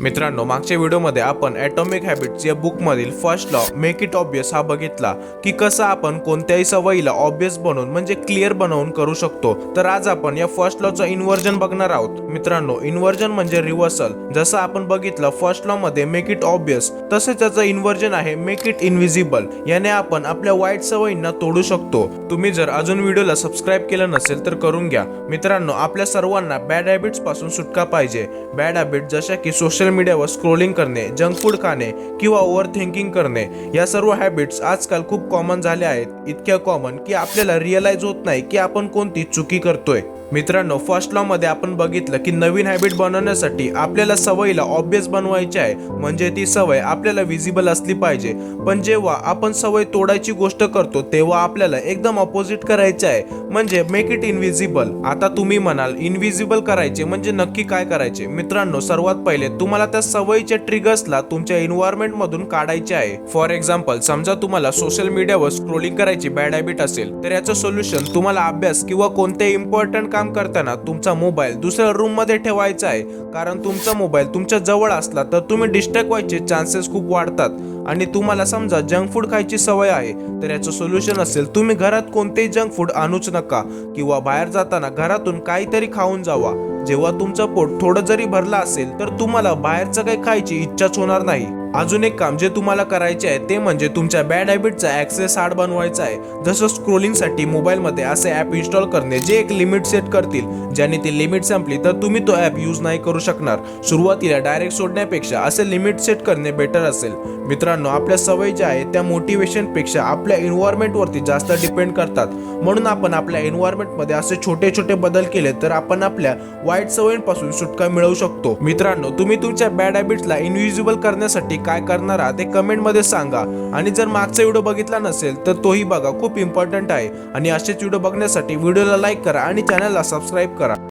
मित्रांनो मागच्या व्हिडिओमध्ये आपण ॲटॉमिक हॅबिट्स या बुकमधील first law make it obvious हा बघितला की कसं आपण कोणत्याही सवयीला ऑब्वियस बनवून म्हणजे क्लिअर बनवून करू शकतो. तर आज आपण या फर्स्ट लॉचं इन्व्हर्जन बघणार आहोत. मित्रांनो इन्व्हर्जन म्हणजे रिव्हर्सल जसं आपण बघितलं फर्स्ट लॉ मध्ये मेक इट ऑब्वियस तसे त्याचं इन्व्हर्जन आहे मेक इट इनविजिबल याने आपण आपल्या वाईट सवयींना तोडू शकतो. तुम्ही जर अजून व्हिडिओला सबस्क्राईब केलं नसेल तर करून घ्या. मित्रांनो आपल्या सर्वांना बॅड हॅबिट्सपासून सुटका पाहिजे. बॅड हॅबिट जशा की सोशल सोशल मीडियावर स्क्रोलिंग करणे जंक फूड खाणे किंवा ओव्हर थिंकिंग करणे या सर्व हॅबिट्स आजकाल खूप कॉमन झाल्या आहेत. इतक्या कॉमन की आपल्याला रिअलाइज होत नाही की आपण कोणती चुकी करतोय. मित्रांनो फर्स्ट लॉ मध्ये आपण बघितलं की नवीन हॅबिट बनवण्यासाठी आपल्याला सवयीला ऑब्वियस बनवायची आहे. म्हणजे ती सवय आपल्याला विजिबल असली पाहिजे. पण जेव्हा आपण सवय तोडायची गोष्ट करतो तेव्हा आपल्याला एकदम ऑपोजिट करायचे आहे. म्हणजे मेक इट इनविजिबल आता तुम्ही म्हणाल इनविजिबल करायचे म्हणजे नक्की काय करायचे? मित्रांनो सर्वात पहिले तुम्हाला त्या सवयीच्या ट्रिगर्सला तुमच्या एन्व्हायरमेंट मधून काढायचे आहे. फॉर एक्झाम्पल समजा तुम्हाला सोशल मीडियावर स्क्रोलिंग करायची बॅड हॅबिट असेल तर याचं सोल्युशन तुम्हाला अभ्यास किंवा कोणते इम्पॉर्टंट काम काम करताना तुमचा मोबाईल दुसऱ्या रूममध्ये ठेवायचा आहे. कारण तुमचा मोबाईल तुमच्या जवळ असला तर तुम्ही डिस्टर्ब व्हायचे चान्सेस खूप वाढतात. आणि तुम्हाला समजा जंक फूड खायची सवय आहे तर याचं सोल्युशन असेल तुम्ही घरात कोणतेही जंक फूड आणूच नका. किंवा बाहेर जाताना घरातून काहीतरी खाऊन जावा. जेव्हा तुमचं पोट थोडं जरी भरलं असेल तर तुम्हाला बाहेरचं काही खायची इच्छाच होणार नाही. अजून एक काम जे तुम्हाला करायचे आहे ते म्हणजे तुमच्या बॅड हॅबिटचा ॲक्सेस हार्ड बनवायचा आहे. जसं स्क्रोलिंगसाठी मोबाईलमध्ये असे ॲप इन्स्टॉल करणे जे एक लिमिट सेट करतील. ज्याने ती लिमिट संपली तर तुम्ही तो ॲप यूज नाही करू शकणार. सुरुवातीला डायरेक्ट सोडण्यापेक्षा असे लिमिट सेट करणे बेटर असेल. मित्रांनो आपल्या सवयी ज्या आहेत त्या मोटिवेशनपेक्षा आपल्या एन्व्हायरमेंटवरती जास्त डिपेंड करतात. म्हणून आपण आपल्या एन्व्हायरमेंटमध्ये असे छोटे छोटे बदल केले तर आपण आपल्या वाईट सवयींपासून सुटका मिळवू शकतो. मित्रांनो तुम्ही तुमच्या बॅड हॅबिट्सला इनविजिबल करण्यासाठी काय करणार आहात ते कमेंटमध्ये सांगा. आणि जर मागचा व्हिडिओ बघितला नसेल तर तोही बघा. खूप इम्पॉर्टंट आहे. आणि असेच व्हिडिओ बघण्यासाठी व्हिडिओला लाईक करा आणि चॅनलला सबस्क्राईब करा.